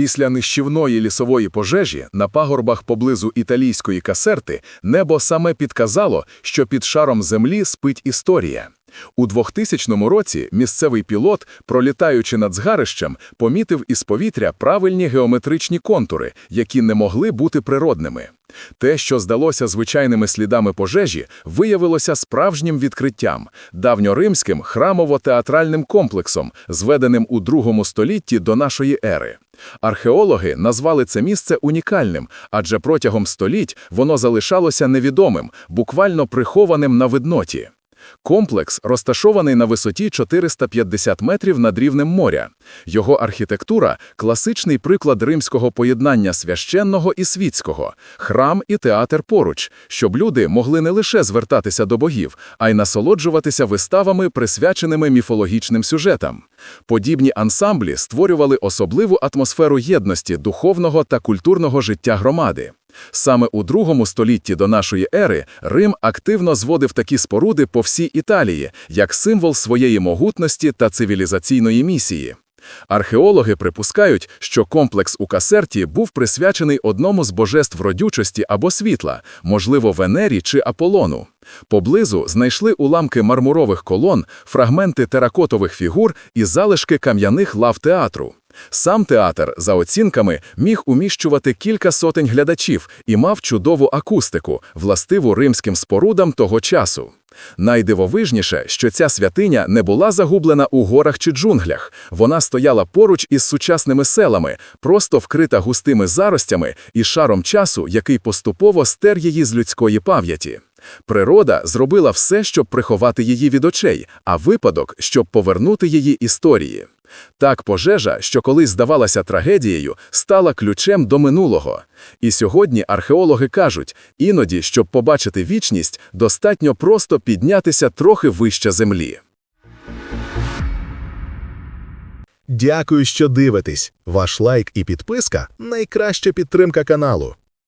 Після нищівної лісової пожежі на пагорбах поблизу італійської касерти небо саме підказало, що під шаром землі спить історія. У 2000 році місцевий пілот, пролітаючи над згарищем, помітив із повітря правильні геометричні контури, які не могли бути природними. Те, що здалося звичайними слідами пожежі, виявилося справжнім відкриттям – давньоримським храмово-театральним комплексом, зведеним у другому столітті до нашої ери. Археологи назвали це місце унікальним, адже протягом століть воно залишалося невідомим, буквально прихованим на видноті. Комплекс розташований на висоті 450 метрів над рівнем моря. Його архітектура – класичний приклад римського поєднання священного і світського, храм і театр поруч, щоб люди могли не лише звертатися до богів, а й насолоджуватися виставами, присвяченими міфологічним сюжетам. Подібні ансамблі створювали особливу атмосферу єдності духовного та культурного життя громади. Саме у другому столітті до нашої ери Рим активно зводив такі споруди по всій Італії, як символ своєї могутності та цивілізаційної місії. Археологи припускають, що комплекс у Касерті був присвячений одному з божеств родючості або світла, можливо, Венері чи Аполлону. Поблизу знайшли уламки мармурових колон, фрагменти теракотових фігур і залишки кам'яних лав театру. Сам театр, за оцінками, міг уміщувати кілька сотень глядачів і мав чудову акустику, властиву римським спорудам того часу. Найдивовижніше, що ця святиня не була загублена у горах чи джунглях. Вона стояла поруч із сучасними селами, просто вкрита густими заростями і шаром часу, який поступово стер її з людської пам'яті. Природа зробила все, щоб приховати її від очей, а випадок, щоб повернути її історії. Так пожежа, що колись здавалася трагедією, стала ключем до минулого. І сьогодні археологи кажуть, іноді, щоб побачити вічність, достатньо просто піднятися трохи вище землі. Дякую, що дивитесь. Ваш лайк і підписка – найкраща підтримка каналу.